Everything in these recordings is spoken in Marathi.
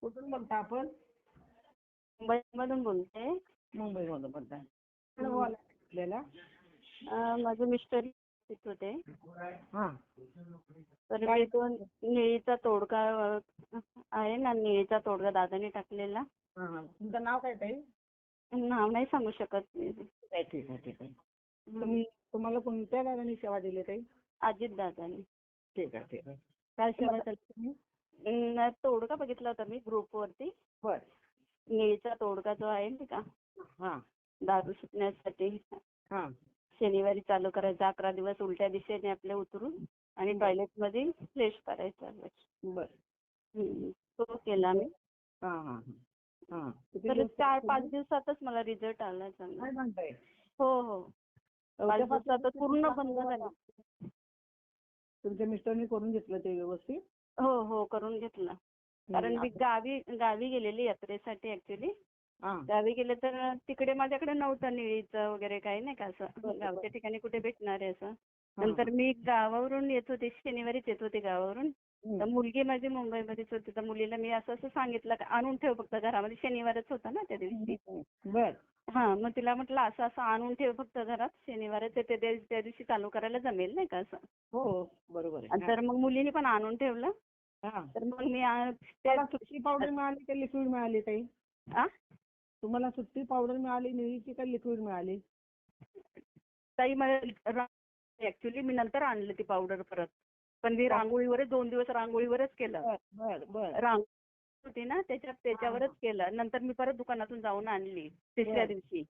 कुठून बोलता आपण? मुंबईमधून बोलते. मुंबईमधून बोलता. आपल्याला? माझे मिस्टर येत होते. हा. तर निळीचा तोडगा आहे ना निळीचा तोडगा दादाने टाकलेला. तुमचं नाव काय ताई? नाव नाही सांगू शकत मी. ठीक आहे ठीक आहे. ठीक आहे तुम्ही तुम्हाला कोणत्या दादानी सेवा दिली ताई? अजित दादाने ठीक आहे ठीक आहे. काय सेवा केली तुम्ही? तोडगा बघितला होता मी ग्रुपवरती बर. निळीचा तोडगा जो आहे नाही का? हा. दारू सुटण्यासाठी. हा. शनिवारी चालू करायचा अकरा दिवस उलट्या दिशेने आपले उतरून आणि टॉयलेटमध्ये फ्लेश करायचा बर. तो केला मी. हा हा हा. हा. तर चार पाच? दिवसातच मला रिझल्ट आला चांगला. हो हो. पाच दिवसातच पूर्ण बंद झालं. तुमच्या मिस्टरनी करून घेतलं ते व्यवस्थित? हो हो करून घेतला. कारण मी गावी गावी गेलेली यात्रेसाठी ऍक्च्युली गावी गेले तर तिकडे माझ्याकडे नव्हतं निळीचं वगैरे काही नाही का असं. गावच्या ठिकाणी कुठे भेटणार आहे असं. नंतर मी गावावरून येत होते शनिवारीच येत होते गावावरून. तर. मुलगी माझी मुंबईमध्येच होती. तर मुलीला मी असं असं सांगितलं का आणून ठेव फक्त घरामध्ये. शनिवारच होता ना त्या दिवशी. बर. हा मग तिला म्हटलं असं असं आणून ठेव फक्त घरात शनिवारच आहे, ते त्या दिवशी चालू करायला जमेल नाही का असं? हो हो बरोबर आहे. तर मग मुलीने पण आणून ठेवलं. हा. तर मग मी त्याला सुट्टी पावडर मिळाली का लिक्विड मिळाली ताई? आ? तुम्हाला सुट्टी पावडर मिळाली निळीची का लिक्विड मिळाली? ताई मला ऍक्च्युली मी नंतर आणलं ती पावडर परत. पण मी रांगोळीवरच दोन दिवस रांगोळीवरच केलं. रांगोळी होती ना त्याच्यात त्याच्यावरच केलं. नंतर मी परत दुकानातून जाऊन आणली तिसऱ्या. दिवशी.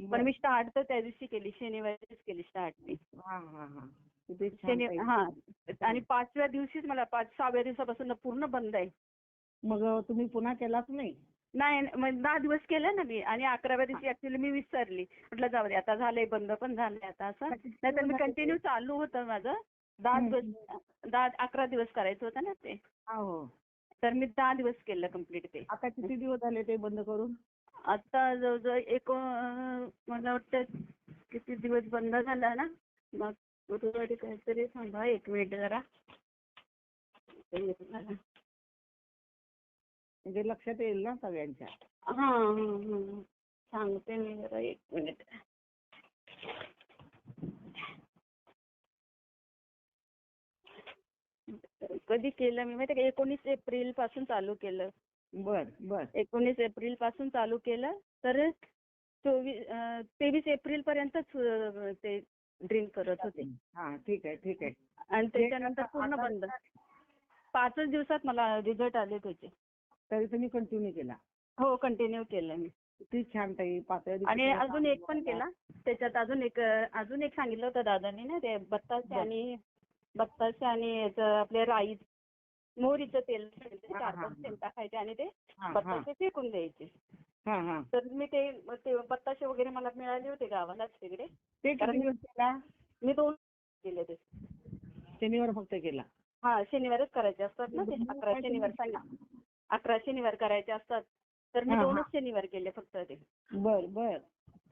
पण मी स्टार्ट तर त्या दिवशी केली शनिवारीच केली स्टार्ट मी. हा हा हा. हा. आणि पाचव्या दिवशीच मला पाच सहाव्या दिवसापासून पूर्ण बंद आहे. मग तुम्ही पुन्हा केलाच नाही? नाही दहा दिवस केलं ना मी. आणि अकराव्या दिवशी ऍक्च्युली मी विसरली. म्हटलं जाऊ दे आता झालंय बंद पण झालंय आता असं. नाहीतर मी कंटिन्यू चालू होतं माझं. दहा दिवस दहा अकरा दिवस करायचं होतं ना ते. हो. तर मी दहा दिवस केलं कंप्लीट ते. आता किती दिवस झाले ते बंद करून? आता जवळजवळ एक अं, मला वाटतं किती दिवस बंद झाला ना? मग गुरुवारी काहीतरी थांबा एक मिनिट जरा. म्हणजे लक्षात येईल ना सगळ्यांच्या? हा हा, हा. सांगते मी जरा एक मिनिट. कधी केलं मी माहिती का? एकोणीस एप्रिलपासून चालू केलं. बर बर. एकोणीस एप्रिलपासून चालू केलं. तर चोवीस तेवीस एप्रिल पर्यंतच ते ड्रिंक करत होते. हा ठीक आहे ठीक आहे. आणि त्याच्यानंतर पूर्ण बंद. पाचच दिवसात मला रिझल्ट आले त्याचे. तरी तुम्ही कंटिन्यू केला? हो कंटिन्यू केलं मी. किती छान ताई दिवशी आणि अजून एक पण. केला. त्याच्यात अजून एक अजून एक सांगितलं होतं दादानी ना ते बत्तासे बर. आणि बत्तासे आणि याचं आपले राई मोहरीचं तेल हा, चार पाच थेंब टाकायचे आणि ते. बत्तासे फेकून द्यायचे. तर मी ते ते बत्तासे वगैरे मला मिळाले होते गावालाच तिकडे. ते किती कारण- दिवस केला? मी दोन केले ते. शनिवार फक्त केला. हा शनिवारच करायचे असतात ना ते. अकरा शनिवार सांगितलं अकरा शनिवार करायचे असतात. तर मी. दोनच शनिवार केले फक्त ते. बर बर.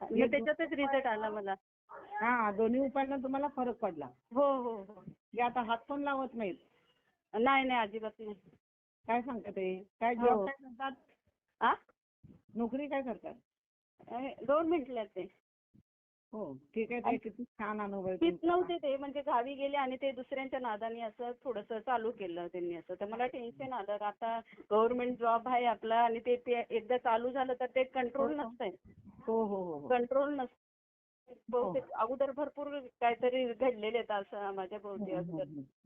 मग त्याच्यातच रिझल्ट आला मला. हा दोन्ही उपायांना तुम्हाला फरक पडला. हो हो हो. जे आता हात पण लावत नाहीत. नाही नाही अजिबात नाही. काय सांगतात ते? काय हो. जॉब काय करतात? आ? नोकरी काय करतात? गव्हर्नमेंटला ते. हो ठीक आहे ते किती छान अनुभव आहे तीच तुमचा. नव्हते ते म्हणजे गावी गेले आणि ते दुसऱ्यांच्या नादाने असं थोडंसं चालू केलं त्यांनी असं. तर मला टेन्शन आलं का आता गव्हर्नमेंट जॉब आहे आपला आणि ते ते एकदा चालू झालं तर ते कंट्रोल नसतंय. हो हो हो हो. कंट्रोल नसतं. बहुतेक अगोदर भरपूर काहीतरी घडलेले आहेत असं माझ्या भोवती अगोदर.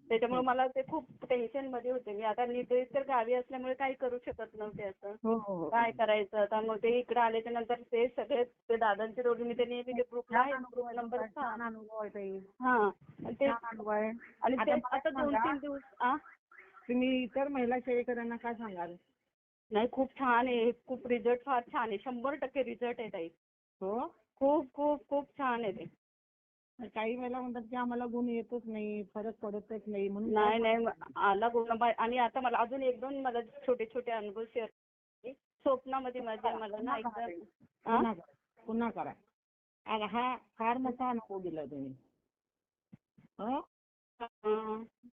त्याच्यामुळे मला ते खूप टेन्शनमध्ये होते. मी आता निर्दयी तर गावी असल्यामुळे काही करू शकत नव्हते असं. हो हो हो. काय करायचं? आता मग ते इकडे आल्याच्यानंतर ते सगळे ते दादांचे रोड मी ते नेहमी ते ग्रुपला नंबर अनुभव हा. ते छान अनुभव आहे. आणि ते आता दोन तीन दिवस आ? तुम्ही इतर महिला सेवेकरांना काय सांगाल? नाही खूप छान आहे. खूप रिझल्ट फार छान आहे. शंभर टक्के रिझल्ट आहे ताई. हो? खूप खूप खूप छान आहे ते. काही वेळेला म्हणतात की आम्हाला गुण येतच नाही फरक पडतच नाही म्हणून नाही नाही. आला गुणबाई आणि आता मला अजून एक दोन मला छोटे छोटे अनुभव शेअर स्वप्नामध्ये माझ्या मला ना पुन्हा करा एकदा. पुन्हा हा फार मोठा अनुभव दिला तुम्ही. हा?